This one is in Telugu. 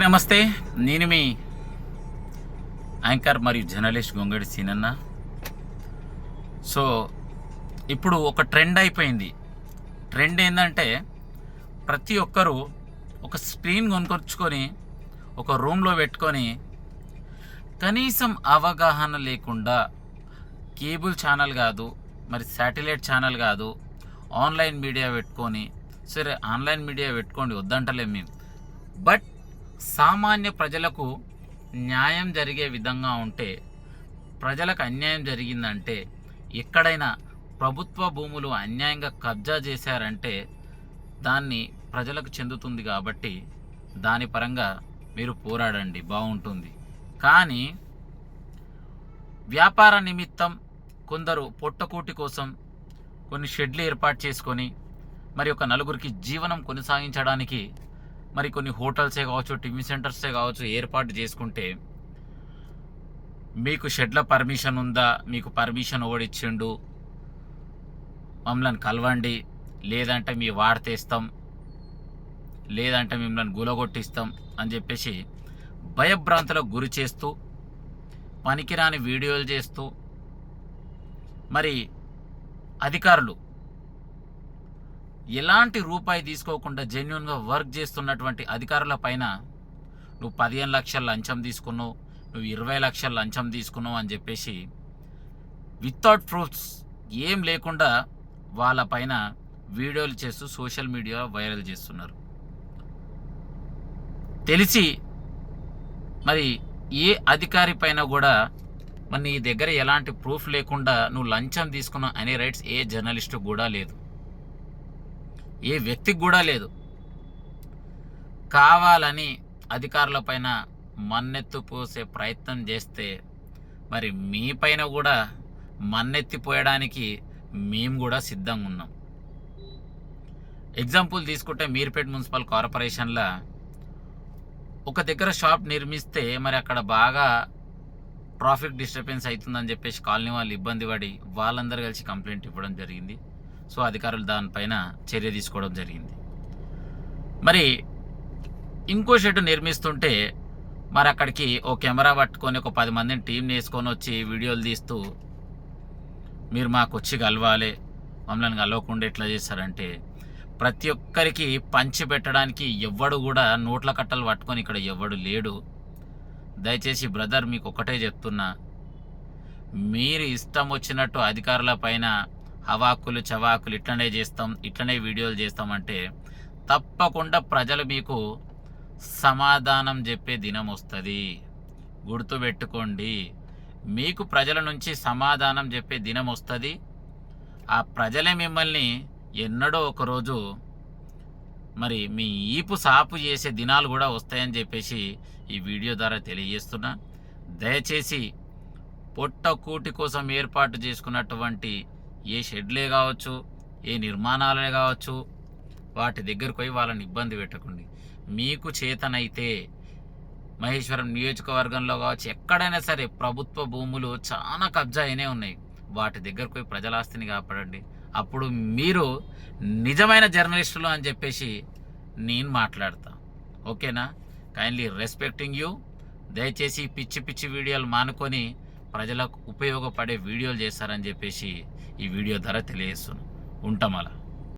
నమస్తే. నేను మీ యాంకర్ మరియు జర్నలిస్ట్ గొంగడి సీనన్న. సో ఇప్పుడు ఒక ట్రెండ్ అయిపోయింది. ట్రెండ్ ఏంటంటే ప్రతి ఒక్కరూ ఒక స్క్రీన్ కొనుకొచ్చుకొని ఒక రూమ్లో పెట్టుకొని కనీసం అవగాహన లేకుండా కేబుల్ ఛానల్ కాదు మరి శాటిలైట్ ఛానల్ కాదు ఆన్లైన్ మీడియా పెట్టుకొని సరే ఆన్లైన్ మీడియా పెట్టుకోండి వద్దంటలేం మేము. బట్ సామాన్య ప్రజలకు న్యాయం జరిగే విధంగా ఉంటే ప్రజలకు అన్యాయం జరిగిందంటే ఎక్కడైనా ప్రభుత్వ భూములు అన్యాయంగా కబ్జా చేశారంటే దాన్ని ప్రజలకు చెందుతుంది కాబట్టి దాని పరంగా మీరు పోరాడండి బాగుంటుంది. కానీ వ్యాపార నిమిత్తం కొందరు పొట్టకూటి కోసం కొన్ని షెడ్లు ఏర్పాటు చేసుకొని మరి ఒక నలుగురికి జీవనం కొనసాగించడానికి మరి కొన్ని హోటల్సే కావచ్చు టిఫిన్ సెంటర్సే కావచ్చు ఏర్పాటు చేసుకుంటే మీకు షెడ్ల పర్మిషన్ ఉందా? మీకు పర్మిషన్ ఓడిచ్చిండు మమ్మల్ని కలవండి. లేదంటే మీ వాడితేస్తాం లేదంటే మిమ్మల్ని గులగొట్టిస్తాం అని చెప్పేసి భయభ్రాంతులకు గురి చేస్తూ పనికిరాని వీడియోలు చేస్తూ మరి అధికారులు ఎలాంటి రూపాయి తీసుకోకుండా జెన్యున్గా వర్క్ చేస్తున్నటువంటి అధికారుల పైన నువ్వు పదిహేను లక్షల లంచం తీసుకున్నావు నువ్వు ఇరవై లక్షల లంచం తీసుకున్నావు అని చెప్పేసి వితౌట్ ప్రూఫ్స్ ఏం లేకుండా వాళ్ళ పైన వీడియోలు చేస్తూ సోషల్ మీడియా వైరల్ చేస్తున్నారు. తెలిసి మరి ఏ అధికారి పైన కూడా మరి నీ దగ్గర ఎలాంటి ప్రూఫ్ లేకుండా నువ్వు లంచం తీసుకున్నావు అనే రైట్స్ ఏ జర్నలిస్టు కూడా లేదు. ఏ వ్యక్తికి కూడా లేదు. కావాలని అధికారులపైన మన్నెత్తు పోసే ప్రయత్నం చేస్తే మరి మీ పైన కూడా మన్నెత్తిపోయడానికి మేము కూడా సిద్ధంగా ఉన్నాం. ఎగ్జాంపుల్ తీసుకుంటే మీర్పేట మున్సిపల్ కార్పొరేషన్లో ఒక దగ్గర షాప్ నిర్మిస్తే మరి అక్కడ బాగా ట్రాఫిక్ డిస్టర్బెన్స్ అవుతుందని చెప్పేసి కాలనీ వాళ్ళు ఇబ్బంది పడి వాళ్ళందరూ కలిసి కంప్లైంట్ ఇవ్వడం జరిగింది. సో అధికారులు దానిపైన చర్య తీసుకోవడం జరిగింది. మరి ఇంకో షెడ్ నిర్మిస్తుంటే మరి అక్కడికి ఓ కెమెరా పట్టుకొని ఒక పది మందిని టీంని వేసుకొని వచ్చి వీడియోలు తీస్తూ మీరు మాకు వచ్చి కలవాలి మమ్మల్ని కలవకుండా ఎట్లా చేస్తారంటే ప్రతి ఒక్కరికి పంచి పెట్టడానికి ఎవ్వడు కూడా నోట్ల కట్టలు పట్టుకొని ఇక్కడ ఎవ్వడు లేడు. దయచేసి బ్రదర్ మీకు ఒకటే చెప్తున్నా మీరు ఇష్టం వచ్చినట్టు అధికారుల పైన హవాకులు చవాకులు ఇట్లనే చేస్తాం ఇట్లనే వీడియోలు చేస్తామంటే తప్పకుండా ప్రజలు మీకు సమాధానం చెప్పే దినం వస్తుంది. గుర్తుపెట్టుకోండి మీకు ప్రజల నుంచి సమాధానం చెప్పే దినం వస్తుంది. ఆ ప్రజలే మిమ్మల్ని ఎన్నడో ఒకరోజు మరి మీ ఈపు సాపు చేసే దినాలు కూడా వస్తాయని చెప్పేసి ఈ వీడియో ద్వారా తెలియజేస్తున్నా. దయచేసి పొట్ట కూటి కోసం ఏర్పాటు చేసుకున్నటువంటి ఏ షెడ్లే కావచ్చు ఏ నిర్మాణాలే కావచ్చు వాటి దగ్గరకు పోయి వాళ్ళని ఇబ్బంది పెట్టకండి. మీకు చేతనైతే మహేశ్వరం నియోజకవర్గంలో కావచ్చు ఎక్కడైనా సరే ప్రభుత్వ భూములు చాలా కబ్జా అయినే ఉన్నాయి. వాటి దగ్గరకు పోయి ప్రజల ఆస్తిని కాపాడండి. అప్పుడు మీరు నిజమైన జర్నలిస్టులు అని చెప్పేసి నేను మాట్లాడతా. ఓకేనా? కైండ్లీ రెస్పెక్టింగ్ యూ దయచేసి పిచ్చి పిచ్చి వీడియోలు మానుకొని ప్రజలకు ఉపయోగపడే వీడియోలు చేస్తారని చెప్పేసి ఈ వీడియో ద్వారా తెలియజేస్తున్నాను ఉంటాం అలా.